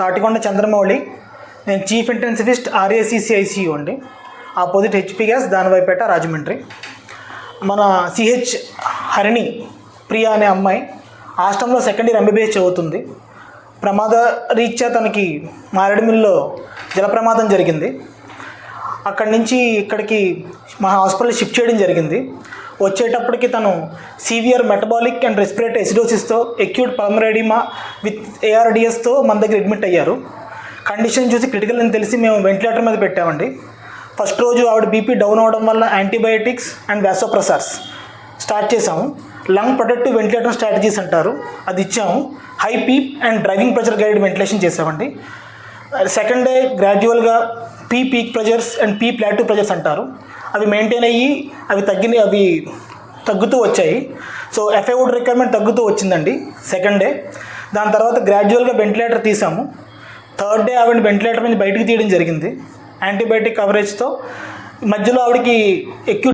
తాటికొండ చంద్రమౌళి నేను chief intensivist ఆర్ఏసీసీఐసియు అండి. ఆపోజిట్ హెచ్పి గ్యాస్ దానివైపేట రాజమండ్రి. మన సిహెచ్ హరిణి ప్రియా అనే అమ్మాయి హాస్టల్లో సెకండ్ ఇయర్ ఎంబీబీఎస్ చదువుతుంది. ప్రమాద రీత్యా తనకి మారేడుమిల్లో జలప్రమాదం జరిగింది. అక్కడి నుంచి ఇక్కడికి మా హాస్పిటల్ షిఫ్ట్ చేయడం జరిగింది. వచ్చేటప్పటికి తను సీవియర్ మెటబాలిక్ అండ్ రెస్పిరేటరీ ఎసిడోసిస్తో ఎక్యూట్ పల్మరేడిమా విత్ ఏఆర్డిఎస్తో మన దగ్గర అడ్మిట్ అయ్యారు. కండిషన్ చూసి క్రిటికల్ అని తెలిసి మేము వెంటిలేటర్ మీద పెట్టామండి. ఫస్ట్ రోజు ఆవిడ బీపీ డౌన్ అవడం వల్ల యాంటీబయాటిక్స్ అండ్ వ్యాసోప్రసార్స్ స్టార్ట్ చేసాము లంగ్ ప్రొటెక్టివ్ వెంటిలేటర్ స్ట్రాటజీస్ అంటారు. అది ఇచ్చాము. High PEEP and driving pressure guide ventilation చేసామండి సెకండ్ డే గ్రాడ్యువల్గా P peak pressures and P plateau pressures అంటారు. అవి మెయింటైన్ అయ్యి అవి తగ్గిన అవి తగ్గుతూ వచ్చాయి. సో ఎఫ్ఐవుడ్ రిక్వైర్మెంట్ తగ్గుతూ వచ్చిందండి సెకండ్ డే. దాని తర్వాత గ్రాడ్యువల్గా వెంటిలేటర్ తీసాము థర్డ్ డే ఆవిడ వెంటిలేటర్ నుంచి బయటికి తీయడం జరిగింది. యాంటీబయాటిక్ కవరేజ్తో మధ్యలో ఆవిడకి ఎక్యూ